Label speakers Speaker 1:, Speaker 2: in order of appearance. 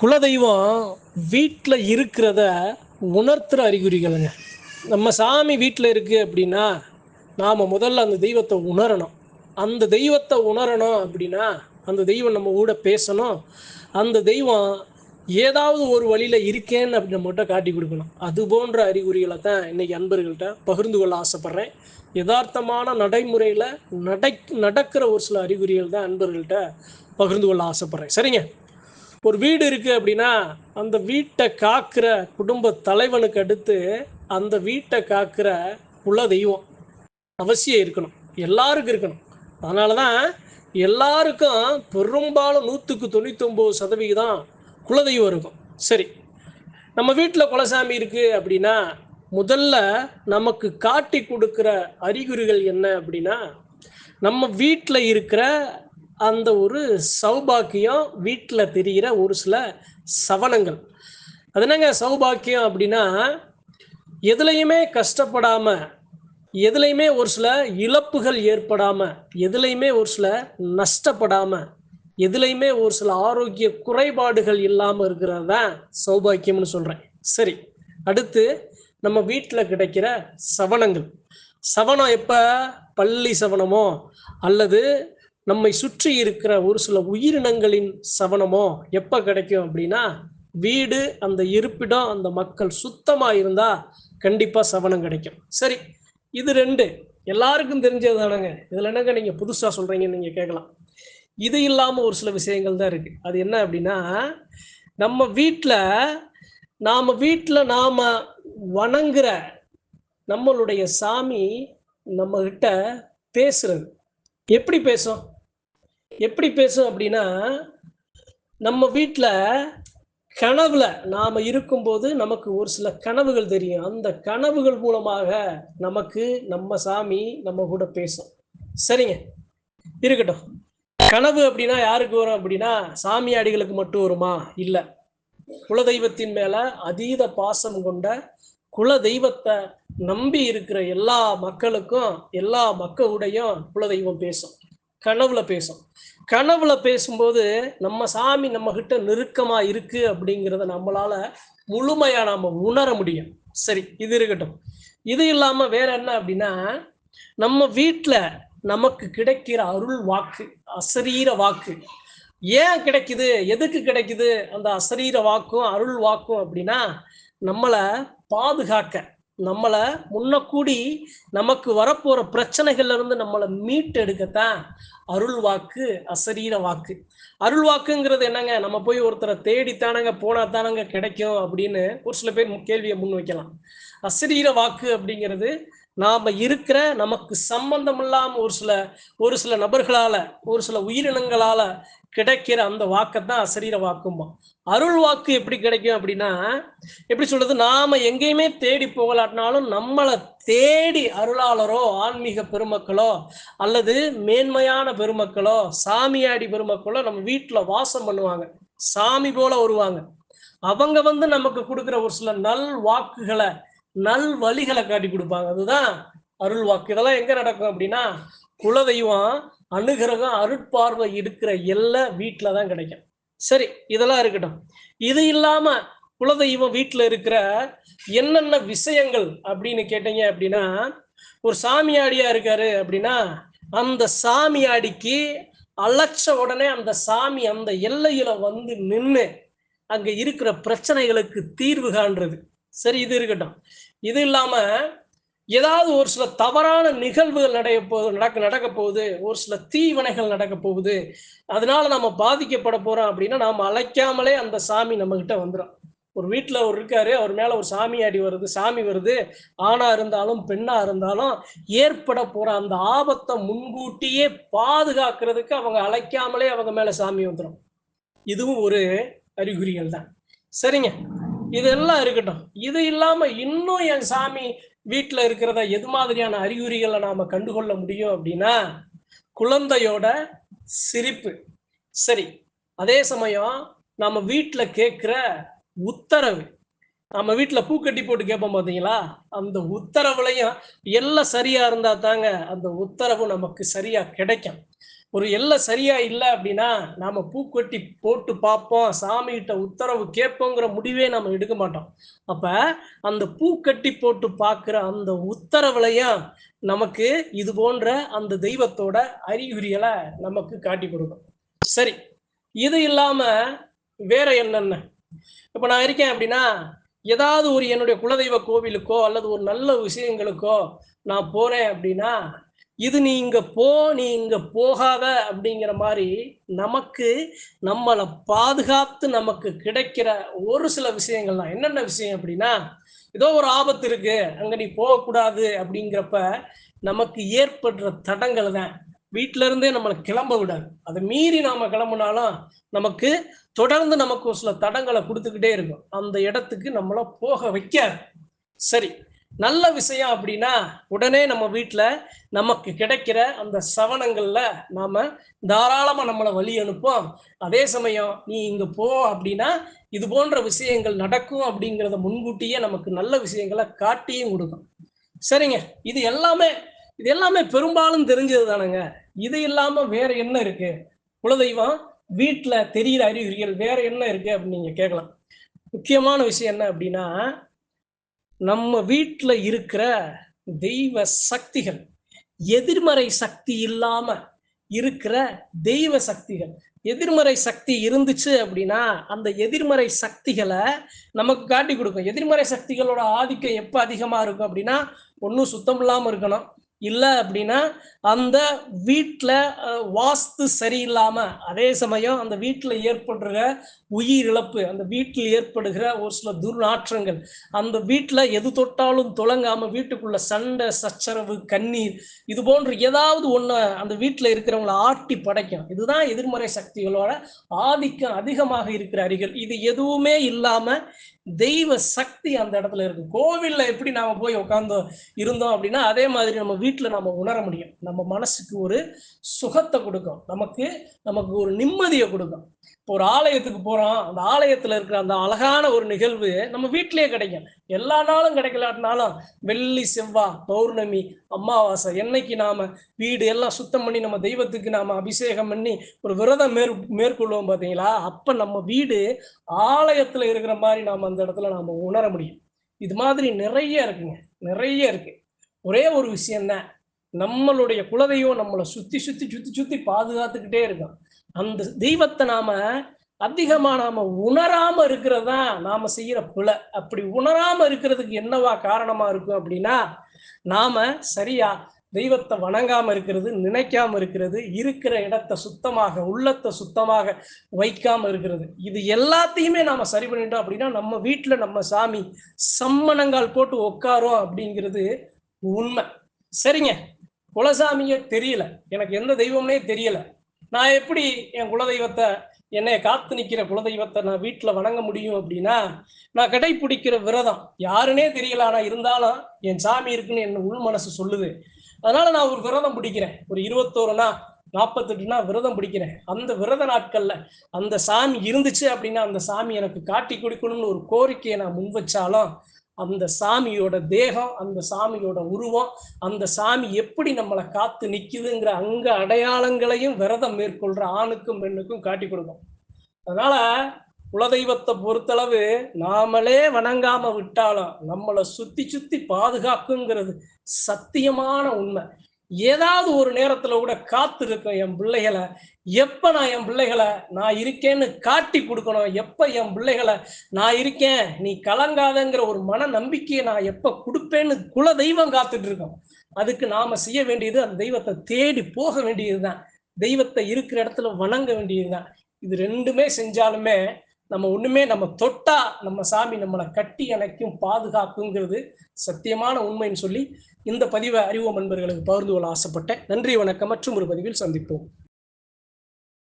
Speaker 1: குலதெய்வம் வீட்டில் இருக்கிறத உணர்த்துற அறிகுறிகளுங்க. நம்ம சாமி வீட்டில் இருக்குது அப்படின்னா நாம் முதல்ல அந்த தெய்வத்தை உணரணும். அந்த தெய்வத்தை உணரணும் அப்படின்னா அந்த தெய்வம் நம்ம கூட பேசணும். அந்த தெய்வம் ஏதாவது ஒரு வழியில் இருக்கேன்னு அப்படி நம்மகிட்ட காட்டி கொடுக்கணும். அது போன்ற அறிகுறிகளை தான் இன்றைக்கி அன்பர்கள்ட்ட பகிர்ந்து கொள்ள ஆசைப்பட்றேன். யதார்த்தமான நடைமுறையில் நடை நடக்கிற ஒரு சில அறிகுறிகள் தான் அன்பர்கள்ட்ட பகிர்ந்து கொள்ள ஆசைப்பட்றேன். சரிங்க? ஒரு வீடு இருக்கு அப்படின்னா அந்த வீட்டை காக்கிற குடும்ப தலைவனுக்கு அடுத்து அந்த வீட்டை காக்கிற குல தெய்வம் அவசியம் இருக்கணும். எல்லாருக்கும் இருக்கணும். அதனால தான் எல்லாருக்கும் பெரும்பாலும் நூற்றுக்கு தொண்ணூத்தொம்பது சதவிகிதம் குலதெய்வம் இருக்கும். சரி நம்ம வீட்டில் குலசாமி இருக்குது அப்படின்னா முதல்ல நமக்கு காட்டி கொடுக்குற அறிகுறிகள் என்ன அப்படின்னா நம்ம வீட்டில் இருக்கிற அந்த ஒரு சௌபாக்கியம் வீட்டில் தெரிகிற ஒரு சில சவனங்கள் அது என்னங்க சௌபாக்கியம் அப்படின்னா எதுலையுமே கஷ்டப்படாமல் எதுலையுமே ஒரு சில இழப்புகள் ஏற்படாமல் எதுலையுமே ஒரு சில நஷ்டப்படாமல் எதுலையுமே ஒரு சில ஆரோக்கிய குறைபாடுகள் இல்லாமல் இருக்கிறது தான் சௌபாக்கியம்னு சொல்கிறேன் சரி அடுத்து நம்ம வீட்டில் கிடைக்கிற சவனங்கள் சவனம் எப்போ? பள்ளி சவனமோ அல்லது நம்மை சுற்றி இருக்கிற ஒரு சில உயிரினங்களின் சவனமோ எப்போ கிடைக்கும் அப்படின்னா வீடு அந்த இருப்பிடம் அந்த மக்கள் சுத்தமாக இருந்தா கண்டிப்பாக சவனம் கிடைக்கும். சரி இது ரெண்டு. எல்லாருக்கும் தெரிஞ்சது தானங்க. இதில் என்னங்க நீங்கள் புதுசாக சொல்கிறீங்கன்னு நீங்கள் கேட்கலாம். இது இல்லாமல் ஒரு சில விஷயங்கள் தான் இருக்கு. அது என்ன அப்படின்னா நம்ம வீட்டில் நாம் வீட்டில் நாம் வணங்குற நம்மளுடைய சாமி நம்மகிட்ட பேசுறது. எப்படி பேசும்? எப்படி பேசும் அப்படின்னா நம்ம வீட்டில் கனவுல நாம இருக்கும்போது நமக்கு ஒரு சில கனவுகள் தெரியும். அந்த கனவுகள் மூலமாக நமக்கு நம்ம சாமி நம்ம கூட பேசும். சரிங்க? இருக்கட்டும். கனவு அப்படின்னா யாருக்கு வரும் அப்படின்னா சாமியாடிகளுக்கு மட்டும் வருமா? இல்லை. குலதெய்வத்தின் மேல அதீத பாசம் கொண்ட குல தெய்வத்தை நம்பி இருக்கிற எல்லா மக்களுக்கும் எல்லா மக்களுடையும் குலதெய்வம் பேசும். கனவுல பேசும். கனவுல பேசும்போது நம்ம சாமி நம்ம கிட்ட நெருக்கமா இருக்கு அப்படிங்கிறத நம்மளால முழுமையா நாம உணர முடியும். சரி இது இருக்கட்டும். இது இல்லாம வேற என்ன அப்படின்னா நம்ம வீட்டில் நமக்கு கிடைக்கிற அருள் வாக்கு அசரீர வாக்கு. ஏன் கிடைக்குது? எதுக்கு கிடைக்குது? அந்த அசரீர வாக்கும் அருள் வாக்கும் அப்படின்னா நம்மளை பாதுகாக்க நம்மளை முன்னக்கூடி நமக்கு வரப்போற பிரச்சனைகள்ல இருந்து நம்மளை மீட்டெடுக்கத்தான் அருள் வாக்கு அசரீர வாக்கு. அருள் வாக்குங்கிறது என்னங்க? நம்ம போய் ஒருத்தரை தேடித்தானங்க போனா தானங்க கிடைக்கும் அப்படின்னு ஒரு சில பேர் கேள்வியை முன் வைக்கலாம். அசரீர வாக்கு அப்படிங்கிறது நாம இருக்கிற நமக்கு சம்பந்தம் இல்லாம ஒரு சில ஒரு சில நபர்களால ஒரு சில உயிரினங்களால கிடைக்கிற அந்த வாக்கை தான் அசரீர வாக்குமா அருள் வாக்கு எப்படி கிடைக்கும் அப்படின்னா எப்படி சொல்றது? நாம எங்கேயுமே தேடி போகலாட்டினாலும் நம்மளை தேடி அருளாளரோ ஆன்மீக பெருமக்களோ அல்லது மேன்மையான பெருமக்களோ சாமியாடி பெருமக்களோ நம்ம வீட்டுல வாசம் பண்ணுவாங்க. சாமி போல வருவாங்க. அவங்க வந்து நமக்கு கொடுக்குற ஒரு சில நல் வாக்குகளை நல் வழிகளை காட்டி கொடுப்பாங்க. அதுதான் அருள் வாக்கு. இதெல்லாம் எங்க நடக்கும் அப்படின்னா குலதெய்வம் அனுகிரகம் அருட்பார்வை இருக்கிற எல்லா வீட்டில தான் கிடைக்கும். சரி இதெல்லாம் இருக்கட்டும். இது இல்லாம குலதெய்வம் வீட்டில் இருக்கிற என்னென்ன விஷயங்கள் அப்படின்னு கேட்டீங்க அப்படின்னா ஒரு சாமியாடியா இருக்காரு அப்படின்னா அந்த சாமியாடிக்கு அழைச்ச உடனே அந்த சாமி அந்த எல்லையில வந்து நின்று அங்க இருக்கிற பிரச்சனைகளுக்கு தீர்வு காண்றது. சரி இது இருக்கட்டும். இது இல்லாம ஏதாவது ஒரு சில தவறான நிகழ்வுகள் நடைய போது நடக்க நடக்க போகுது. ஒரு சில தீவினைகள் நடக்க போகுது. அதனால நம்ம பாதிக்கப்பட போறோம் அப்படின்னா நாம் அழைக்காமலே அந்த சாமி நம்ம கிட்ட வந்துடும் ஒரு வீட்டில் அவர் இருக்காரு அவர் மேலே ஒரு சாமி ஆடி வருது சாமி வருது. ஆணா இருந்தாலும் பெண்ணா இருந்தாலும் ஏற்பட போற அந்த ஆபத்தை முன்கூட்டியே பாதுகாக்கிறதுக்கு அவங்க அழைக்காமலே அவங்க மேலே சாமி வந்துடும் இதுவும் ஒரு அறிகுறிகள் தான். சரிங்க. இதெல்லாம் இருக்கட்டும். இது இல்லாம இன்னும் என் சாமி வீட்டுல இருக்கிறத எது மாதிரியான அறிகுறிகளை நாம கண்டுகொள்ள முடியும் அப்படின்னா குழந்தையோட சிரிப்பு. சரி அதே சமயம் நம்ம வீட்டுல கேட்கிற உத்தரவு. நம்ம வீட்டுல பூக்கட்டி போட்டு கேட்போம் பார்த்தீங்களா அந்த உத்தரவுலையும் எல்லாம் சரியா இருந்தா தாங்க அந்த உத்தரவு நமக்கு சரியா கிடைக்கும். ஒரு எல்லை சரியா இல்லை அப்படின்னா நாம பூக்கொட்டி போட்டு பார்ப்போம். சாமிகிட்ட உத்தரவு கேட்போங்கிற முடிவே நம்ம எடுக்க மாட்டோம். அப்ப அந்த பூக்கட்டி போட்டு பார்க்குற அந்த உத்தரவுலையும் நமக்கு இது போன்ற அந்த தெய்வத்தோட அறிகுறிகளை நமக்கு காட்டி கொடுக்கும். சரி இது இல்லாம வேற என்னென்ன? இப்ப நான் இருக்கேன் அப்படின்னா ஏதாவது ஒரு என்னுடைய குலதெய்வ கோவிலுக்கோ அல்லது ஒரு நல்ல விஷயங்களுக்கோ நான் போறேன் அப்படின்னா இது நீ இங்க போ நீ இங்க போகாத அப்படிங்கிற மாதிரி நமக்கு நம்மளை பாதுகாத்து நமக்கு கிடைக்கிற ஒரு சில விஷயங்கள் தான். என்னென்ன விஷயம் அப்படின்னா ஏதோ ஒரு ஆபத்து இருக்கு அங்க நீ போகக்கூடாது அப்படிங்கிறப்ப நமக்கு ஏற்படுற தடங்கள் தான். வீட்டில இருந்தே நம்மளை கிளம்ப விடாது. அதை மீறி நாம கிளம்புனாலும் நமக்கு தொடர்ந்து நமக்கு ஒரு சில தடங்களை கொடுத்துக்கிட்டே இருக்கும். அந்த இடத்துக்கு நம்மள போக வைக்காது. சரி நல்ல விஷயம் அப்படின்னா உடனே நம்ம வீட்டில் நமக்கு கிடைக்கிற அந்த சவணங்களில் நாம் தாராளமாக நம்மளை வழி அனுப்போம் அதே சமயம் நீ இங்கே போ அப்படின்னா இது போன்ற விஷயங்கள் நடக்கும் அப்படிங்கிறத முன்கூட்டியே நமக்கு நல்ல விஷயங்களை காட்டியும் கொடுக்கும். சரிங்க. இது எல்லாமே இது எல்லாமே பெரும்பாலும் தெரிஞ்சது தானுங்க. இது இல்லாமல் வேற என்ன இருக்கு? குலதெய்வம் வீட்டில் தெரிகிற அறிகுறிகள் வேற என்ன இருக்கு அப்படின்னு நீங்கள் கேட்கலாம். முக்கியமான விஷயம் என்ன அப்படின்னா நம்ம வீட்டில் இருக்கிற தெய்வ சக்திகள் எதிர்மறை சக்தி இல்லாம இருக்கிற தெய்வ சக்திகள். எதிர்மறை சக்தி இருந்துச்சு அப்படின்னா அந்த எதிர்மறை சக்திகளை நமக்கு காட்டி கொடுக்கும். எதிர்மறை சக்திகளோட ஆதிக்கம் எப்ப அதிகமா இருக்கும் அப்படின்னா ஒன்றும் சுத்தம் இல்லாம இருக்கணும். இல்லை அப்படின்னா அந்த வீட்டில் வாஸ்து சரியில்லாமல் அதே சமயம் அந்த வீட்டில் ஏற்படுற உயிரிழப்பு அந்த வீட்டில் ஏற்படுகிற ஒரு சில துர்நாற்றங்கள் அந்த வீட்டில் எது தொட்டாலும் தொடங்காம வீட்டுக்குள்ள சண்டை சச்சரவு கண்ணீர் இது போன்று ஏதாவது ஒன்று அந்த வீட்டில் இருக்கிறவங்கள ஆட்டி படைக்கும். இதுதான் எதிர்மறை சக்திகளோட ஆதிக்கம் அதிகமாக இருக்கிற அறிகள் இது எதுவுமே இல்லாம தெய்வ சக்தி அந்த இடத்துல இருக்கு. கோவில்ல எப்படி நாம போய் உட்காந்தோம் இருந்தோம் அப்படின்னா அதே மாதிரி நம்ம வீட்டுல நம்ம உணர முடியும். நம்ம மனசுக்கு ஒரு சுகத்தை கொடுக்கும். நமக்கு நமக்கு ஒரு நிம்மதியை கொடுக்கும். ஒரு ஆலயத்துக்கு போறோம் அந்த ஆலயத்துல இருக்கிற அந்த அழகான ஒரு நிகழ்வு நம்ம வீட்டிலேயே கிடைக்கும். எல்லா நாளும் கிடைக்கலாட்டினாலும் வெள்ளி செவ்வாய் பௌர்ணமி அமாவாசை என்னைக்கு நாம வீடு எல்லாம் சுத்தம் பண்ணி நம்ம தெய்வத்துக்கு நாம அபிஷேகம் பண்ணி ஒரு விரதம் மேற் மேற்கொள்வோம் பாத்தீங்களா? அப்ப நம்ம வீடு ஆலயத்துல இருக்கிற மாதிரி நாம அந்த இடத்துல நாம உணர முடியும். இது மாதிரி நிறைய இருக்குங்க. நிறைய இருக்கு. ஒரே ஒரு விஷயம் தான் நம்மளுடைய குலதெய்வம் நம்மளை சுத்தி சுத்தி சுத்தி சுத்தி பாதுகாத்துக்கிட்டே இருக்கான். அந்த தெய்வத்தை நாம அதிகமா நாம உணராம இருக்கிறதான் நாம செய்யற புல. அப்படி உணராம இருக்கிறதுக்கு என்னவா காரணமா இருக்கும் அப்படின்னா நாம சரியா தெய்வத்தை வணங்காம இருக்கிறது நினைக்காம இருக்கிறது இருக்கிற இடத்தை சுத்தமாக உள்ளத்தை சுத்தமாக வைக்காம இருக்கிறது. இது எல்லாத்தையுமே நாம சரி பண்ணிட்டோம் அப்படின்னா நம்ம வீட்டுல நம்ம சாமி சம்மணங்கால் போட்டு உட்காரோம் அப்படிங்கிறது உண்மை. சரிங்க. குலசாமியே தெரியல. எனக்கு எந்த தெய்வம்னே தெரியல. நான் எப்படி என் குலதெய்வத்தை என்னை காத்து நிற்கிற குலதெய்வத்தை நான் வீட்டில் வணங்க முடியும் அப்படின்னா நான் கடைபிடிக்கிற விரதம். யாருன்னே தெரியல ஆனால் இருந்தாலும் என் சாமி இருக்குன்னு என் உள் மனசு சொல்லுது. அதனால நான் ஒரு விரதம் பிடிக்கிறேன். ஒரு இருபத்தோருனா நாற்பத்தெட்டுனா விரதம் பிடிக்கிறேன். அந்த விரத நாட்கள்ல அந்த சாமி இருந்துச்சு அப்படின்னா அந்த சாமி எனக்கு காட்டி கொடுக்கணும்னு ஒரு கோரிக்கையை நான் முன் வச்சாலும் அந்த சாமியோட தேகம் அந்த சாமியோட உருவம் அந்த சாமி எப்படி நம்மளை காத்து நிக்குதுங்கிற அங்க அடையாளங்களையும் விரதம் மேற்கொள்ற ஆணுக்கும் பெண்ணுக்கும் காட்டி கொடுக்கும். அதனால குலதெய்வத்தை பொறுத்தளவு நாமளே வணங்காம விட்டாலும் நம்மளை சுத்தி சுத்தி பாதுகாக்குங்கிறது சத்தியமான உண்மை. ஏதாவது ஒரு நேரத்துல கூட காத்திருக்க என் பிள்ளைகளை எப்ப நான் என் பிள்ளைகளை நான் இருக்கேன்னு காட்டி கொடுக்கணும் எப்ப என் பிள்ளைகளை நான் இருக்கேன் நீ கலங்காதங்கிற ஒரு மன நம்பிக்கையை நான் எப்ப கொடுப்பேன்னு குல தெய்வம் காத்துட்டு இருக்கோம். அதுக்கு நாம செய்ய வேண்டியது அந்த தெய்வத்தை தேடி போக வேண்டியதுதான். தெய்வத்தை இருக்கிற இடத்துல வணங்க வேண்டியதுதான். இது ரெண்டுமே செஞ்சாலுமே நம்ம ஒண்ணுமே நம்ம தொட்டா நம்ம சாமி நம்மளை கட்டி அணைக்கும் பாதுகாக்குங்கிறது சத்தியமான உண்மைன்னு சொல்லி இந்த பதிவை அறிவோம் அன்பர்களுக்கு பகிர்ந்து கொள்ள ஆசைப்பட்டேன். நன்றி வணக்கம் மற்றும் ஒரு பதிவில் சந்திப்போம்.